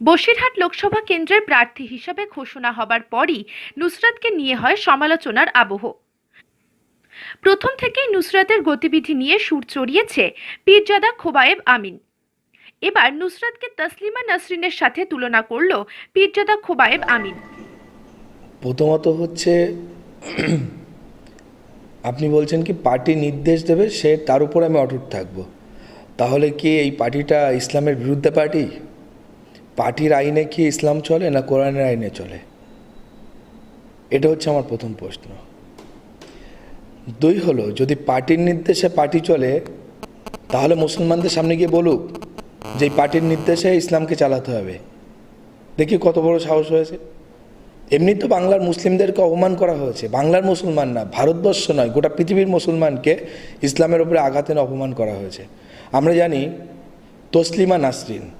বসিরহাট লোকসভা কেন্দ্রের প্রার্থী হিসেবে ঘোষণা হবার পরই নুসরাতকে নিয়ে হয় সমালোচনার আবহ। প্রথম থেকেই নুসরাতের গতিবিধি নিয়ে সুর চড়িয়েছে পীরজাদা খোবায়েব আমিন। এবার নুসরাতকে তসলিমা নাসরিনের সাথে তুলনা করল পীরজাদা খোবায়েব আমিন। প্রথমত হচ্ছে, আপনি বলছেন কি পার্টি নির্দেশ দেবে, সে তার উপর আমি অটুট থাকব। তাহলে কি এই পার্টিটা ইসলামের বিরুদ্ধে পার্টি? পার্টির আইনে কি ইসলাম চলে না কোরআনের আইনে চলে? এটা হচ্ছে আমার প্রথম প্রশ্ন। দুই হলো, যদি পার্টির নির্দেশে পার্টি চলে, তাহলে মুসলমানদের সামনে গিয়ে বলুক যে পার্টির নির্দেশে ইসলামকে চালাতে হবে। দেখি কত বড় সাহস হয়েছে। এমনি তো বাংলার মুসলিমদেরকে অপমান করা হয়েছে। বাংলার মুসলমান না, ভারতবর্ষ নয়, গোটা পৃথিবীর মুসলমানকে ইসলামের উপরে আঘাতের অপমান করা হয়েছে। আমরা জানি, তসলিমা নাসরিন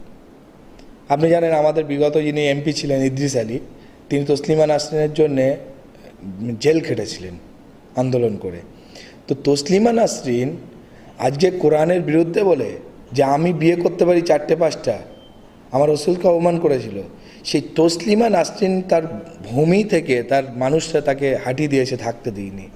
আপনি জানেন আমাদের বিগত যিনি এমপি ছিলেন ইদ্রিস আলী, তিনি তসলিমা নাসরিনের জন্যে জেল খেটেছিলেন আন্দোলন করে। তো তসলিমা নাসরিন আজকে কোরআনের বিরুদ্ধে বলে যে, আমি বিয়ে করতে পারি চারটে পাঁচটা। আমার রসুলকে অপমান করেছিল। সেই তসলিমা নাসরিন তার ভূমি থেকে, তার মানুষরা তাকে হাঁটি দিয়েছে থাকতে দিইনি।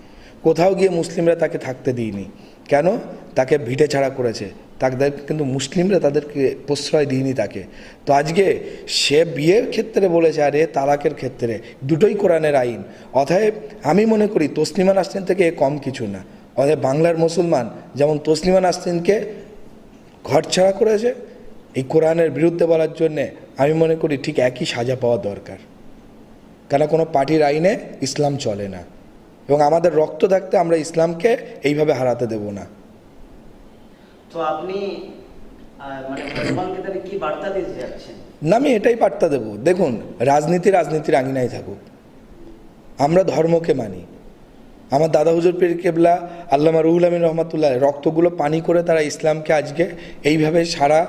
কোথাও গিয়ে মুসলিমরা তাকে থাকতে দিইনি। কেন? তাকে ভিটে ছাড়া করেছে। তাদের কিন্তু মুসলিমরা তাদেরকে প্রশ্রয় দিইনি তাকে। তো আজকে সে বিয়ের ক্ষেত্রে বলেছে, আর এ তালাকের ক্ষেত্রে। দুটোই কোরআনের আইন। অতএব আমি মনে করি তসলিমা নাসরিন থেকে কম কিছু না। অতএব বাংলার মুসলমান যেমন তসলিমা নাসরিনকে ঘর ছাড়া করেছে, এই কোরআনের বিরুদ্ধে বলার জন্যে আমি মনে করি ঠিক একই সাজা পাওয়া দরকার। কেন কোনো পার্টির আইনে ইসলাম চলে না। এবং আমাদের রক্ত থাকতে আমরা ইসলামকে এইভাবে হারাতে দেব না। তো আপনি মানে না, আমি এটাই বার্তা দেব। দেখুন, রাজনীতি রাজনীতির আঙিনায় থাকুক। আমরা ধর্মকে মানি। আমার দাদা হুজুর পীর কেবলা, আল্লামা রুহুল আমিন রহমতুল্লাহ, রক্তগুলো পানি করে তারা ইসলামকে আজকে এইভাবে সারা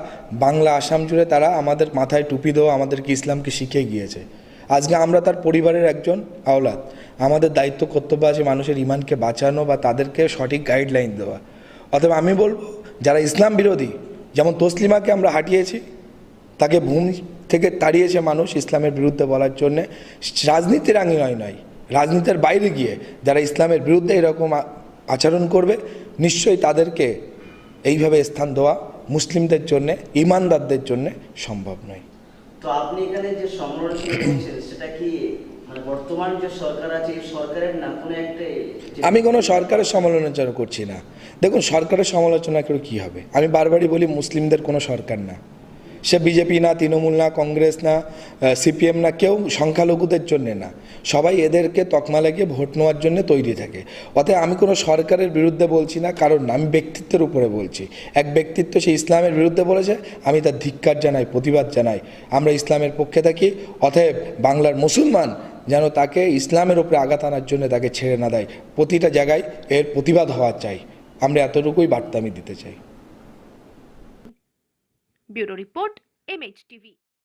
বাংলা, আসাম জুড়ে তারা আমাদের মাথায় টুপি দেওয়া আমাদেরকে ইসলামকে শিখিয়ে গিয়েছে। আজকে আমরা তার পরিবারের একজন আওলাদ। আমাদের দায়িত্ব কর্তব্য আছে মানুষের ইমানকে বাঁচানো বা তাদেরকে সঠিক গাইডলাইন দেওয়া। অথবা আমি বলব যারা ইসলাম বিরোধী, যেমন তসলিমাকে আমরা হাঁটিয়েছি, তাকে ভূমি থেকে তাড়িয়েছে মানুষ ইসলামের বিরুদ্ধে বলার জন্যে। রাজনীতির আঙিনায় নয়, রাজনীতির বাইরে গিয়ে যারা ইসলামের বিরুদ্ধে এরকম আচরণ করবে, নিশ্চয়ই তাদেরকে এইভাবে স্থান দেওয়া মুসলিমদের জন্যে, ইমানদারদের জন্যে সম্ভব নয়। তো আপনি এখানে যে সেটা কি বর্তমান যে সরকার আছে এই সরকারের না কোনো একটা আমি কোনো সরকারের সমালোচনা করছি না। দেখুন সরকারের সমালোচনা করে কী হবে? আমি বারবারই বলি মুসলিমদের কোনো সরকার না। সে বিজেপি না তৃণমূল না কংগ্রেস না সিপিএম না কেউ সংখ্যালঘুদের জন্যে না। সবাই এদেরকে তকমা লাগিয়ে ভোট নেওয়ার জন্য তৈরি থাকে। অতএব আমি কোনো সরকারের বিরুদ্ধে বলছি না কারণ না, আমি ব্যক্তিত্বের উপরে বলছি। এক ব্যক্তিত্ব সে ইসলামের বিরুদ্ধে বলেছে আমি তার ধিক্কার জানাই প্রতিবাদ জানাই। আমরা ইসলামের পক্ষে থাকি অতএব বাংলার মুসলমান যেন তাকে ইসলামের উপরে আঘাত আনার জন্য তাকে ছেড়ে না দেয়। প্রতিটা জায়গায় এর প্রতিবাদ হওয়া চাই। আমরা এতটুকুই বার্তা আমি দিতে চাই। Bureau report MH TV